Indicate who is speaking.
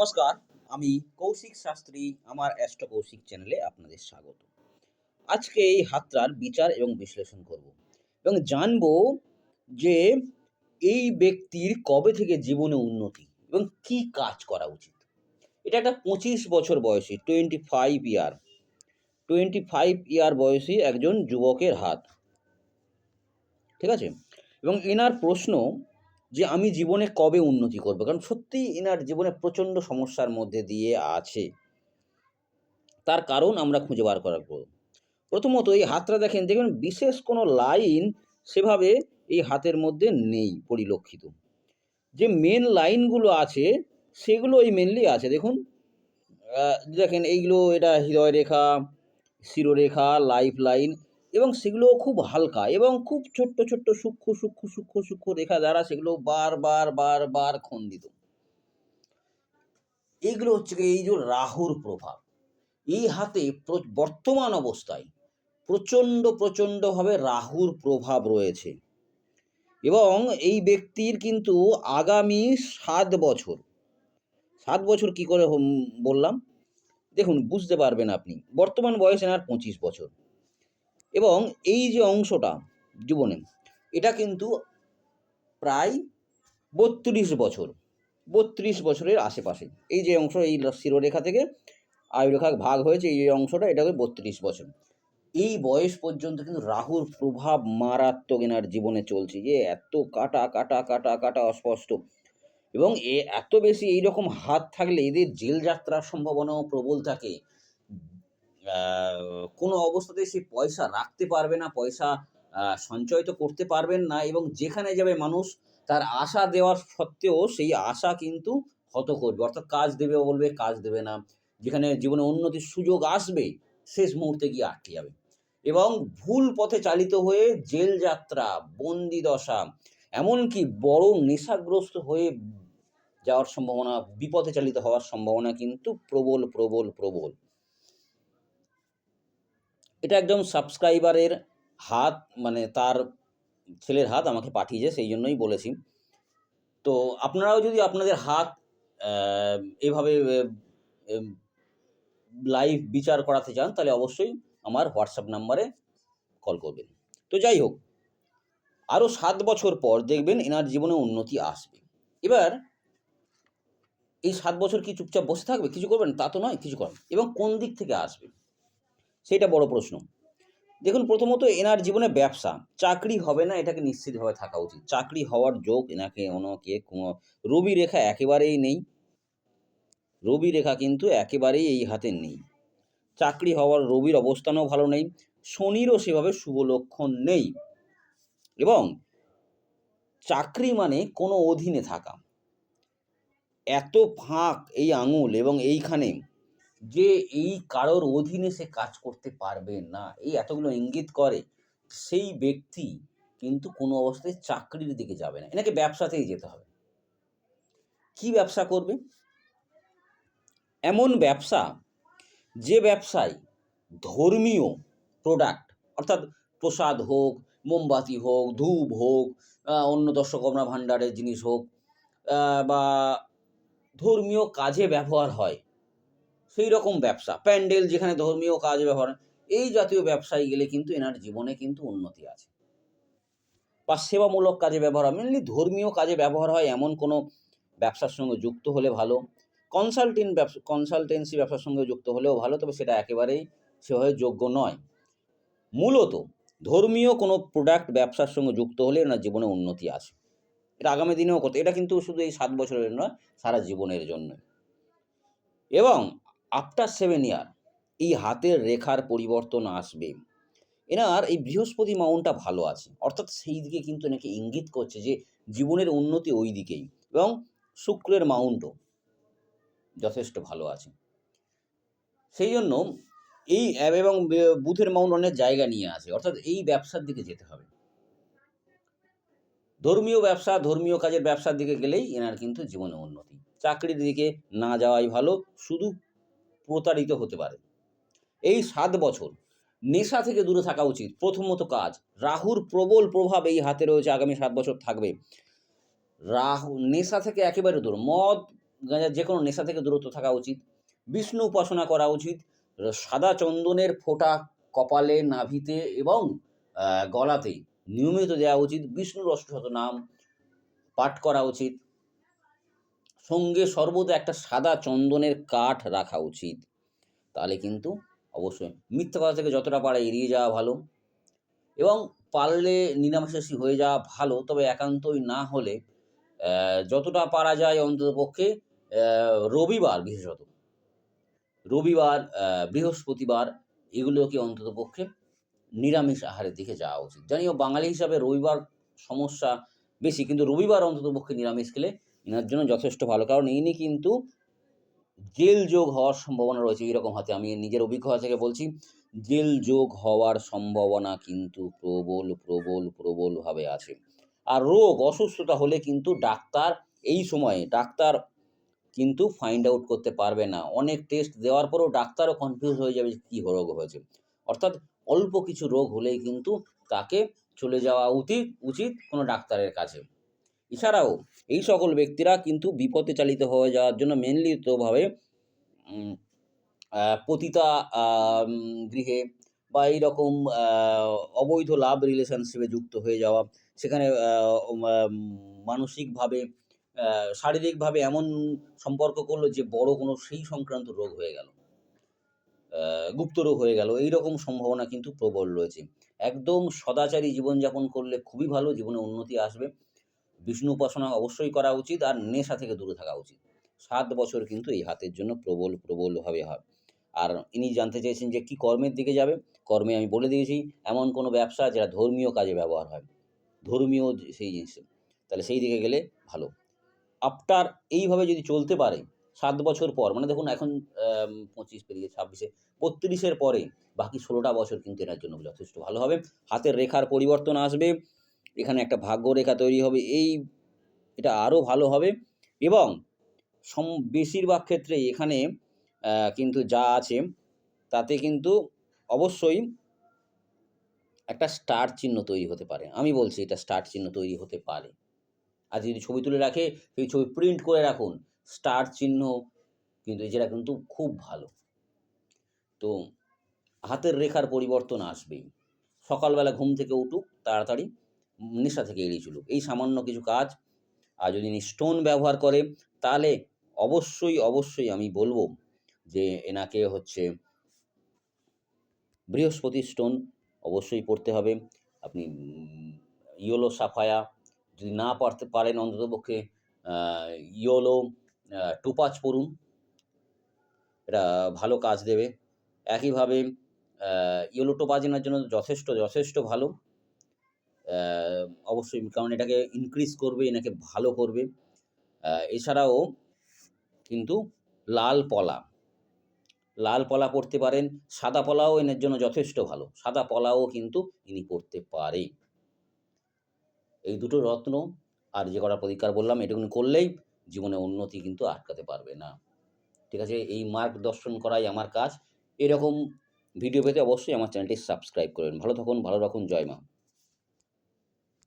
Speaker 1: নমস্কার, আমি কৌশিক শাস্ত্রী, আমার অ্যাস্ট্রো কৌশিক চ্যানেলে আপনাদের স্বাগত। আজকে এই হাতটার বিচার এবং বিশ্লেষণ করব এবং জানব যে এই ব্যক্তির কবে থেকে জীবনে উন্নতি এবং কি কাজ করা উচিত। এটা একটা পঁচিশ বছর বয়সী twenty five year twenty five year বয়সী একজন যুবকের হাত। ঠিক আছে? এবং এনার প্রশ্ন যে আমি জীবনে কবে উন্নতি করব? কারণ সত্যিই এনার জীবনে প্রচণ্ড সমস্যার মধ্যে দিয়ে আছে। তার কারণ আমরা খুঁজে বার করার পর প্রথমত এই হাতটা দেখেন দেখবেন বিশেষ কোনো লাইন সেভাবে এই হাতের মধ্যে নেই পরিলক্ষিত। যে মেন লাইনগুলো আছে, সেগুলো এই মেনলি আছে। দেখুন দেখেন এইগুলো এটা হৃদয় রেখা, শিরোরেখা লাইফ লাইন এবং সেগুলো খুব হালকা এবং খুব ছোট্ট ছোট্ট সূক্ষ্ম সূক্ষ্ম সূক্ষ্ম সূক্ষ্ম রেখা দ্বারা সেগুলো বারবার বারবার খণ্ডিত। এইগুলো হচ্ছে এই যে রাহুর প্রভাব। এই হাতে বর্তমান অবস্থায় প্রচণ্ড, প্রচণ্ডভাবে রাহুর প্রভাব রয়েছে। এবং এই ব্যক্তির কিন্তু আগামী সাত বছর সাত বছর কি করে বললাম? দেখুন, বুঝতে পারবেন আপনি। বর্তমান বয়স এনার পঁচিশ বছর। এবং এই যে অংশটা জীবনে, এটা কিন্তু প্রায় বত্রিশ বছর, বত্রিশ বছরের আশেপাশে। এই যে অংশ, এই শিরোরেখা থেকে আয়ুরেখা ভাগ হয়েছে, এই অংশটা, এটা বত্রিশ বছর। এই বয়স পর্যন্ত কিন্তু রাহুর প্রভাব মারাত্মক এনার জীবনে চলছে, যে এত কাটা কাটা কাটা কাটা অস্পষ্ট। এবং এ এত বেশি এইরকম হাত থাকলে এদের জেল যাত্রার সম্ভাবনাও প্রবল থাকে। কোনো অবস্থাতে সে পয়সা রাখতে পারবে না, পয়সা সঞ্চয় তো করতে পারবেন না এবং যেখানে যাবে মানুষ, তার আশা দেওয়ার সত্ত্বেও সেই আশা কিন্তু হত করবে। অর্থাৎ কাজ দেবে বলবে, কাজ দেবে না। যেখানে জীবনে উন্নতির সুযোগ আসবে, শেষ মুহূর্তে গিয়ে আটকে যাবে। এবং ভুল পথে চালিত হয়ে জেল যাত্রা, বন্দি দশা, এমনকি বড় নেশাগ্রস্ত হয়ে যাওয়ার সম্ভাবনা, বিপথে চালিত হওয়ার সম্ভাবনা কিন্তু প্রবল প্রবল প্রবল। এটা একদম সাবস্ক্রাইবারের হাত মানে তার ছেলের হাত আমাকে পাঠিয়েছে, সেই জন্যই বলেছি। তো আপনারাও যদি আপনাদের হাত এভাবে লাইভ বিচার করাতে চান, তাহলে অবশ্যই আমার হোয়াটসঅ্যাপ নাম্বারে কল করবেন। তো যাই হোক আরও সাত বছর পর দেখবেন এনার জীবনে উন্নতি আসবে। এবার, এই সাত বছর কি চুপচাপ বসে থাকবে? কিছু করবেন? তা তো নয়, কিছু করেন। এবং কোন দিক থেকে আসবে? সেটা বড় প্রশ্ন। দেখুন, প্রথমত এনার জীবনে ব্যবসা, চাকরি হবে না এটাকে নিশ্চিতভাবে থাকা উচিত। চাকরি হওয়ার যোগ এনাকে, ওনাকে কোনো রবি রেখা একেবারেই নেই। রবি রেখা কিন্তু একেবারেই এই হাতে নেই। চাকরি হওয়ার রবির অবস্থানও ভালো নেই, শনিরও সেভাবে শুভ লক্ষণ নেই। এবং চাকরি মানে কোনো অধীনে থাকা। এত ফাঁক এই আঙুল এবং এইখানে যে এই কারোর অধীনে সে কাজ করতে পারবে না, এই এতগুলো ইঙ্গিত করে, সেই ব্যক্তি কিন্তু কোনো অবস্থায় চাকরির দিকে যাবে না। এনাকে ব্যবসাতেই যেতে হবে। কি ব্যবসা করবে? এমন ব্যবসা যে ব্যবসায় ধর্মীয় প্রোডাক্ট অর্থাৎ প্রসাদ হোক, মোমবাতি হোক, ধূপ হোক অন্য দর্শকমরা ভাণ্ডারের জিনিস হোক বা ধর্মীয় কাজে ব্যবহার হয় সেই রকম ব্যবসা, প্যান্ডেল যেখানে ধর্মীয় কাজে ব্যবহার এই জাতীয় ব্যবসায় গেলে কিন্তু এনার জীবনে কিন্তু উন্নতি আছে। বা সেবামূলক কাজে ব্যবহার হয় মেনলি ধর্মীয় কাজে ব্যবহার হয় এমন কোনো ব্যবসার সঙ্গে যুক্ত হলে ভালো কনসালটেন্ট ব্যবসা কনসালটেন্সি ব্যবসার সঙ্গে যুক্ত হলেও ভালো, তবে সেটা একেবারেই সেভাবে যোগ্য নয়। মূলত ধর্মীয় কোনো প্রোডাক্ট ব্যবসার সঙ্গে যুক্ত হলে এনার জীবনে উন্নতি আসে এটা আগামী দিনেও করতে, এটা কিন্তু শুধু এই সাত বছরের নয়, সারা জীবনের জন্য এবং আফটার সেভেন ইয়ার এই হাতের রেখার পরিবর্তন আসবে। এনার এই বৃহস্পতি মাউন্টটা ভালো আছে। অর্থাৎ সেই দিকে কিন্তু এনাকে ইঙ্গিত করছে যে, জীবনের উন্নতি ওই দিকেই এবং শুক্রের মাউন্টও যথেষ্ট ভালো আছে। সেই জন্য এই এবং বুথের মাউন্ট অনেক জায়গা নিয়ে আছে অর্থাৎ এই ব্যবসার দিকে যেতে হবে। ধর্মীয় ব্যবসা, ধর্মীয় কাজের ব্যবসার দিকে গেলেই এনার কিন্তু জীবনে উন্নতি। চাকরির দিকে না যাওয়াই ভালো। শুধু প্রতারিত হতে পারে। এই সাত বছর নেশা থেকে দূরে থাকা উচিত। প্রথমত কাজ, রাহুর প্রবল প্রভাব এই হাতে রয়েছে, আগামী সাত বছর থাকবে। রাহু, নেশা থেকে একেবারে দূর, মদ, গাঁজা যে কোনো নেশা থেকে দূরত্ব থাকা উচিত। বিষ্ণু উপাসনা করা উচিত। সাদা চন্দনের ফোঁটা কপালে, নাভিতে এবং গলাতে নিয়মিত দেওয়া উচিত। বিষ্ণুর অষ্টশত নাম পাঠ করা উচিত। সঙ্গে সর্বদা একটা সাদা চন্দনের কাঠ রাখা উচিত। তাহলে কিন্তু অবশ্যই মিথ্যা কথা থেকে যতটা পারে এড়িয়ে যাওয়া ভালো এবং পারলে নিরামিষাশী হয়ে যাওয়া ভালো। তবে একান্তই না হলে যতটা পারা যায় অন্ততপক্ষে রবিবার বিশেষত, রবিবার বৃহস্পতিবার এগুলোকে অন্ততপক্ষে নিরামিষ আহারের দিকে যাওয়া উচিত। জানিও বাঙালি হিসাবে রবিবার সমস্যা বেশি, কিন্তু রবিবার অন্ততপক্ষে নিরামিষ খেলে এনার জন্য যথেষ্ট ভালো। কারণ ইনি কিন্তু জেল যোগ হওয়ার সম্ভাবনা রয়েছে এইরকম হাতে। আমি নিজের অভিজ্ঞতা থেকে বলছি, জেল যোগ হওয়ার সম্ভাবনা কিন্তু প্রবল প্রবল, প্রবলভাবে আছে। আর রোগ, অসুস্থতা হলে কিন্তু ডাক্তার এই সময়ে, ডাক্তার কিন্তু ফাইন্ড আউট করতে পারবে না। অনেক টেস্ট দেওয়ার পরেও ডাক্তারও কনফিউজ হয়ে যাবে কী রোগ হয়েছে। অর্থাৎ অল্প কিছু রোগ হলেই কিন্তু তাকে চলে যাওয়া উচিত উচিত কোনো ডাক্তারের কাছে। এছাড়াও এই সকল ব্যক্তিরা কিন্তু বিপদে চালিত হয়ে যাওয়ার জন্য মেনলি তোভাবে পতিতা গৃহে বা এইরকম অবৈধ লাভ রিলেশনশিপে যুক্ত হয়ে যাওয়া সেখানে মানসিকভাবে শারীরিকভাবে এমন সম্পর্ক করল যে বড় কোনো সেই সংক্রান্ত রোগ হয়ে গেল আহ, গুপ্ত রোগ হয়ে গেল এই রকম সম্ভাবনা কিন্তু প্রবল রয়েছে। একদম সদাচারী জীবনযাপন করলে খুবই ভালো জীবনে উন্নতি আসবে। বিষ্ণু উপাসনা অবশ্যই করা উচিত আর নেশা থেকে দূরে থাকা উচিত। সাত বছর কিন্তু এই হাতের জন্য প্রবল, প্রবলভাবে হয়। আর ইনি জানতে চেয়েছেন যে কি কর্মের দিকে যাবে? কর্মে আমি বলে দিয়েছি, এমন কোনো ব্যবসা যেটা ধর্মীয় কাজে ব্যবহার হয়। ধর্মীয় সেই জিনিস। তাহলে সেই দিকে গেলে ভালো। আফটার এইভাবে যদি চলতে পারে, সাত বছর পর মানে দেখুন এখন পঁচিশ পেরিয়ে ছাব্বিশে, বত্রিশের পরে বাকি ষোলোটা বছর কিন্তু এনার জন্য যথেষ্ট ভালো হবে। হাতের রেখার পরিবর্তন আসবে। এখানে একটা ভাগ্য রেখা তৈরি হবে, এই এটা আরও ভালো হবে। এবং সম, বেশিরভাগ ক্ষেত্রে এখানে কিন্তু যা আছে, তাতে কিন্তু অবশ্যই একটা স্টার চিহ্ন তৈরি হতে পারে। আমি বলছি এটা স্টার চিহ্ন তৈরি হতে পারে। আর যদি ছবি তুলে রাখে, সেই ছবি প্রিন্ট করে রাখুন, স্টার চিহ্ন কিন্তু যেটা কিন্তু খুব ভালো। তো হাতের রেখার পরিবর্তন আসবেই। সকালবেলা ঘুম থেকে উঠুক, তাড়াতাড়ি। নেশা থেকে এড়িয়ে চলুক। এই সামান্য কিছু কাজ আর যদি স্টোন ব্যবহার করে, তাহলে অবশ্যই অবশ্যই আমি বলব যে এনাকে হচ্ছে বৃহস্পতি স্টোন অবশ্যই পড়তে হবে। আপনি ইয়োলো সাফায়া, যদি না পারতে পারেন অন্ততপক্ষে ইয়োলো টুপাচ পড়ুন। এটা ভালো কাজ দেবে। একইভাবে ইয়োলো টোপাজ এনার জন্য যথেষ্ট যথেষ্ট ভালো। অবশ্যই, কারণ এটাকে ইনক্রিজ করবে, এনাকে ভালো করবে। এছাড়াও কিন্তু লাল পলা। লাল পলা পড়তে পারেন, সাদা পলাও এনার জন্য যথেষ্ট ভালো। সাদা পলাও কিন্তু ইনি পড়তে পারে। এই দুটো রত্ন, আর যে কটা প্রতিকার বললাম এটুকুনি করলেই জীবনে উন্নতি কিন্তু আটকাতে পারবে না। ঠিক আছে, এই মার্গদর্শন করাই আমার কাজ। এরকম ভিডিও পেতে অবশ্যই আমার চ্যানেলটি সাবস্ক্রাইব করবেন ভালো থাকুন, ভালো রাখুন, জয় মা।